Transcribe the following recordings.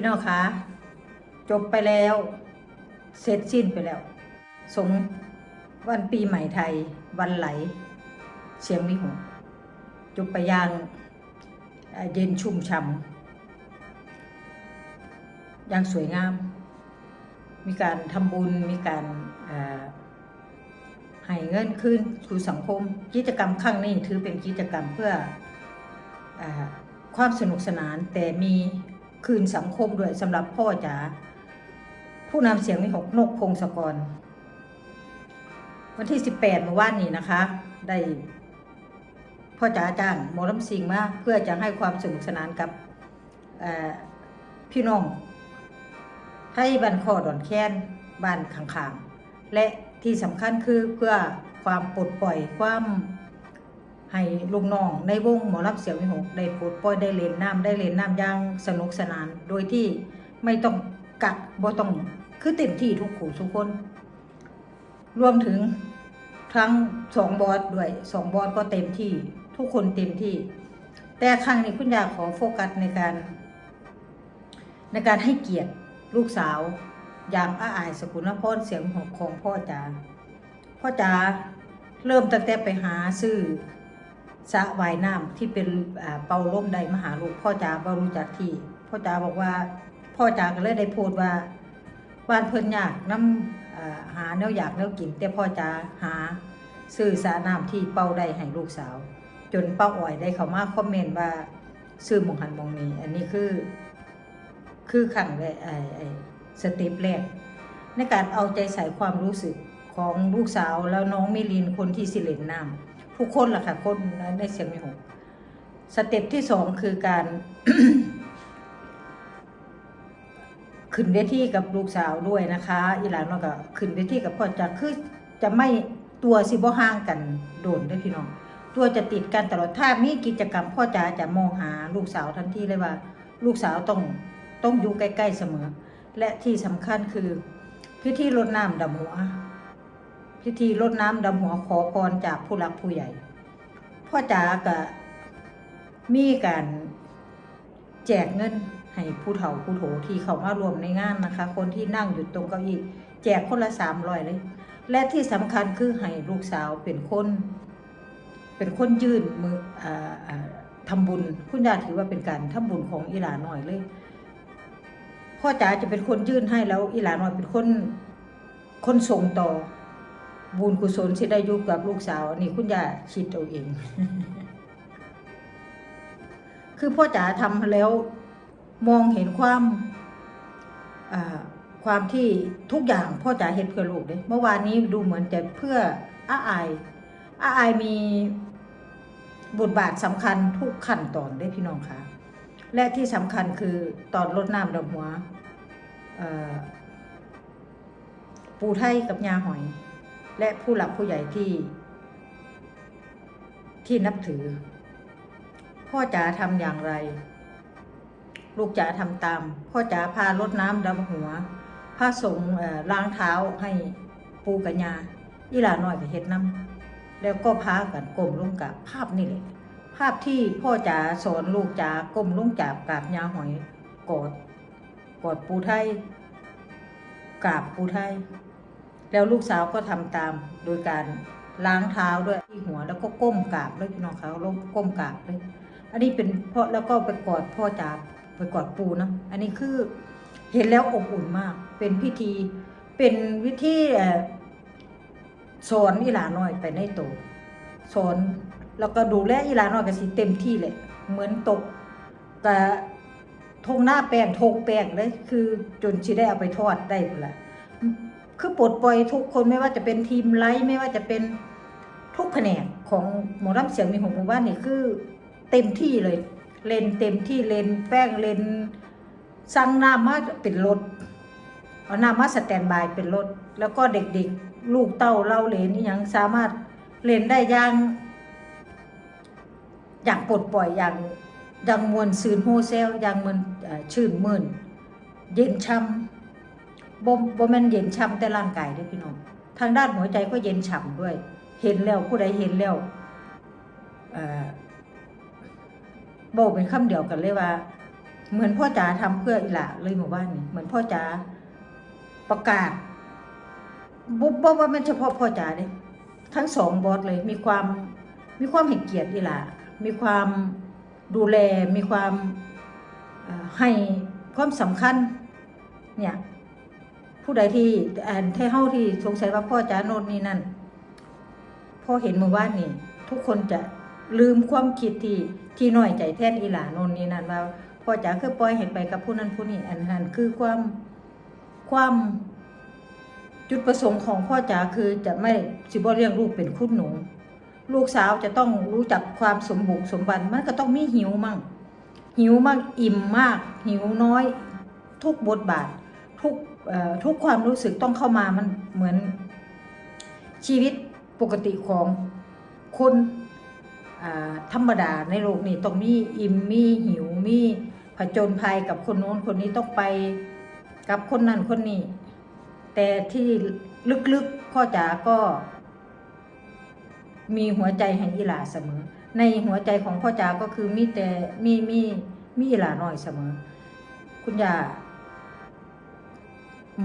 พี่น้องคะจบไปแล้ว เสร็จสิ้นไปแล้ว สงวันปีใหม่ไทย วันไหล เสียงวิหงจบไปยางเย็นชุ่มช่ำย่างสวยงาม มีการทำบุญมีการให้เงินคืนสู่สังคม กิจกรรมครั้งนี้ถือเป็นกิจกรรมเพื่ออความสนุกสนานแต่มี คืนสังคมด้วยสำหรับพ่อจ๋าผู้นำเสียงวิหกนกพงศกร วันที่ 18เมื่อวานนี้นะคะ ได้พ่อจ๋าจ้างหมอลำซิงมาเพื่อจะให้ความสนุกสนานกับพี่น้องไทยบ้านคอดอนแค้นบ้านขังๆ และที่สำคัญคือเพื่อความปลดปล่อยความ ให้ลูกน้องในวงหมอรับเสียงวิหกได้ปลดปล่อยได้เล่นน้ำได้เล่นน้ำอย่างสนุกสนาน โดยที่ไม่ต้องกักบ่ต้องคือเต็มที่ทุกขู่ทุกคน รวมถึงทั้งสองบอสด้วยสองบอสก็เต็มที่ทุกคนเต็มที่ แต่ครั้งนี้คุณยาขอโฟกัสในการ ในการให้เกียรติลูกสาวอย่างอาอายสกุลนพรเสียงของของพ่อจ๋าพ่อจ๋าเริ่มตั้งแต่ไปหาซื้อ สระว่ายน้ำที่เป็นเป่าล่มใดมหาลูกพ่อจ๋าบ่รู้จักที่พ่อจ๋าบอกว่า พ่อจ๋าก็เลยได้โพสต์ว่าบ้านเพิ่นอยากน้ำอ่าหาแนวอยากแนวกิน แต่พ่อจ๋าหาซื้อสระน้ำที่เป่าได้ให้ลูกสาว จนป้าอ่อยได้เข้ามาคอมเมนต์ว่าซื้อมองหันมองนี้ อันนี้คือ คือขังแรกไอ้ไอ้สเต็ปแรกในการเอาใจใส่ความรู้สึกของลูกสาวแล้วน้องมิลินคนที่สิเลนน้ำ ทุกคนล่ะค่ะ คนในเสียงไม่หกสเต็ปที่สองคือการ ขึ้นเวทีกับลูกสาวด้วยนะคะ อีหลานเราก็ขึ้นเวทีกับพ่อจะคือจะไม่ตัวสิบ่ห่างกันโดนได้พี่น้องตัวจะติดกันตลอดถ้ามีกิจกรรมพ่อจ๋าจะมองหาลูกสาวทันทีเลยว่า ลูกสาวต้องต้องอยู่ใกล้ ๆเสมอ และที่สำคัญคือพิธีรดน้ำดำหัว พิธีรดน้ำดำหัวขอพรจากผู้รักผู้ใหญ่ พ่อจ๋าก็มีการแจกเงินให้ผู้เฒ่าผู้โถที่เขามารวมในงานนะคะ คนที่นั่งอยู่ตรงเก้าอี้แจกคนละสามร้อยเลย และที่สำคัญคือให้ลูกสาวเป็นคน เป็นคนยื่นมืออ่าอ่าทำบุญ คุณยาถือว่าเป็นการทำบุญของอีหลาหน่อยเลย พ่อจ๋าจะเป็นคนยื่นให้แล้วอีหลาหน่อยเป็นคนคนส่งต่อ บุญกุศลที่ได้อยู่กับลูกสาว นี่คุณยายคิดเอาเอง คือพ่อจ๋าทำแล้วมองเห็นความความที่ทุกอย่างพ่อจ๋าเห็นเพื่อลูกเลยเมื่อวานนี้ดูเหมือนจะเพื่ออาอายอาอายมีบทบาทสำคัญทุกขั้นตอนได้พี่น้องคะและที่สำคัญคือตอนรดน้ำดำหัวปูไทยกับยาหอย และผู้หลักผู้ใหญ่ที่ที่นับถือ พ่อจ๋าทำอย่างไร ลูกจ๋าทำตาม พ่อจ๋าพารดน้ำดำหัวพาสงฆ์เอ่อล้างเท้าให้ปูกัญญาอีหลาน้อยกับเฮ็ดน้ำแล้วก็พากันก้มลงกับภาพนี่แหละภาพที่พ่อจ๋าสอนลูกจ๋าก้มลงจับกราบยาหอยกอดกอดปูไทยกราบปูไทย แล้วลูกสาวก็ทำตามโดยการล้างเท้าด้วยที่หัวแล้วก็ก้มกราบเลยพี่น้องเขาลงก้มกราบเลยอันนี้เป็นเพราะแล้วก็ไปกอดพ่อจ๋าไปกอดปูนะ อันนี้คือเห็นแล้วอบอุ่นมาก เป็นพิธี เป็นวิธีสอนอีหลาน้อยไปในโตสอนแล้วก็ดูแลอีหลาน้อยก็สิเต็มที่เลยเหมือนตกแต่ทงหน้าแป้งทงแป้งเลยคือจนชิได้เอาไปทอดได้พุ่นละ คือปลดปล่อยทุกคนไม่ว่าจะเป็นทีมไลฟ์ไม่ว่าจะเป็นทุกแผนกของหมอรับเสียงมีของหมู่บ้านนี่คือเต็มที่เลย เลนเต็มที่เลนแป้งเลนสั่งน้ำมาเป็นรถเอาน้ำมาสแตนบายเป็นรถแล้วก็เด็กๆ ลูกเต้าเล่าเลนนี่ยังสามารถเลนได้อย่างอย่างปลดปล่อยอย่างอย่างมวลซืนโฮเซลอย่างมันชื่นมื่น เย็นช่ำ บ่บ่แม่นเย็นช่ำแต่ร่างกายเด้อพี่น้องทางด้านหัวใจก็เย็นฉ่ำด้วย เห็นแล้วผู้ใดเห็นแล้วเอ่อบอกเป็นคำเดียวกันเลยว่า เหมือนพ่อจ๋าทำเพื่ออีหละเลยหมู่บ้านนี่เหมือนพ่อจ๋าประกาศบุ๊บบอกว่าไม่เฉพาะพ่อจ๋าเลยทั้งสองบอสเลยมีความมีความเห็นเกียรติอีหละมีความดูแลมีความให้ความสำคัญเนี่ย ผู้ใดที่อ่านเท่เฮาที่สงสัยว่าพ่อจ๋าโน่นนี่นั่นพ่อเห็นมือวานนี่ ทุกคนจะลืมความคิดที่ที่น้อยใจแทนอีหลาโน่นนี่นั่นว่าพ่อจ๋าคือปล่อยเห็นไปกับผู้นั้นผู้นี้อันนั้นคือความความจุดประสงค์ของพ่อจ๋าคือจะไม่สิบ่เลี้ยงลูกเป็นคุณหนู ลูกสาวจะต้องรู้จักความสมบุกสมบันมันก็ต้องมีหิวมั่ง หิวมากอิ่มมาก หิวน้อย ทุกบทบาท ทุก ทุกความรู้สึกต้องเข้ามามันเหมือนชีวิตปกติของคนธรรมดาในโลกนี้ต้องมีอิ่มมีหิวมีผจญภัยกับคนโน้นคนนี้ต้องไปกับคนนั้นคนนี้ แต่ที่ลึกๆพ่อจ๋าก็ มีหัวใจให้อีหลาเสมอ ในหัวใจของพ่อจ๋าก็คือมีแต่มีมีมีอีหลาน้อยเสมอ คุณย่า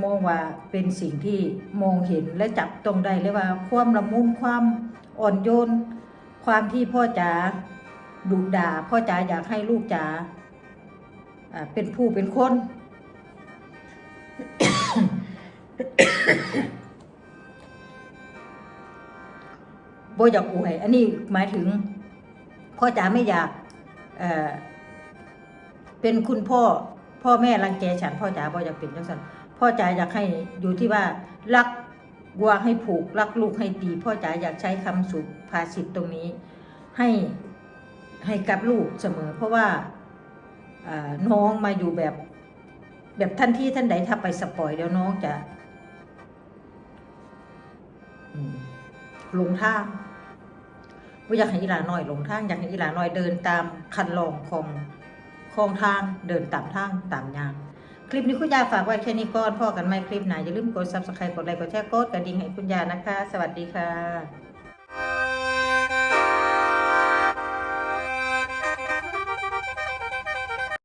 มองว่าเป็นสิ่งที่มองเห็นและจับตรงได้เลยว่าความละมุนความอ่อนโยน ความที่พ่อจ๋าดุด่า พ่อจ๋าอยากให้ลูกจ๋าเป็นผู้เป็นคน โบอยากอวย อันนี้หมายถึง พ่อจ๋าไม่อยากเเป็นคุณพ่อ พ่อแม่รังแกฉัน พ่อจ๋าบ่อยากเป็นจังสันพ่อจ๋าอยากให้อยู่ที่ว่ารักวัวให้ผูก รักลูกให้ตีพ่อจ๋าอยากใช้คำสุภาษิตตรงนี้ ให้ให้กับลูกเสมอ เพราะว่าน้องมาอยู่แบบแบบท่านที่ท่านใดถ้าไปสปอยแล้วน้องจะหลงทางว่าอยากให้อีหลาน้อยหลงทางอยากให้อีหลาน้อยเดินตามคันลองของ คงทางเดินตามทางตามยางคลิปนี้คุณยาฝากไว้แค่นี้ก่อนพ่อกันไหมคลิปไหนอย่าลืมกด subscribe กดไลค์กดแชร์กดกระดิ่งให้คุณยานะคะ สวัสดีค่ะ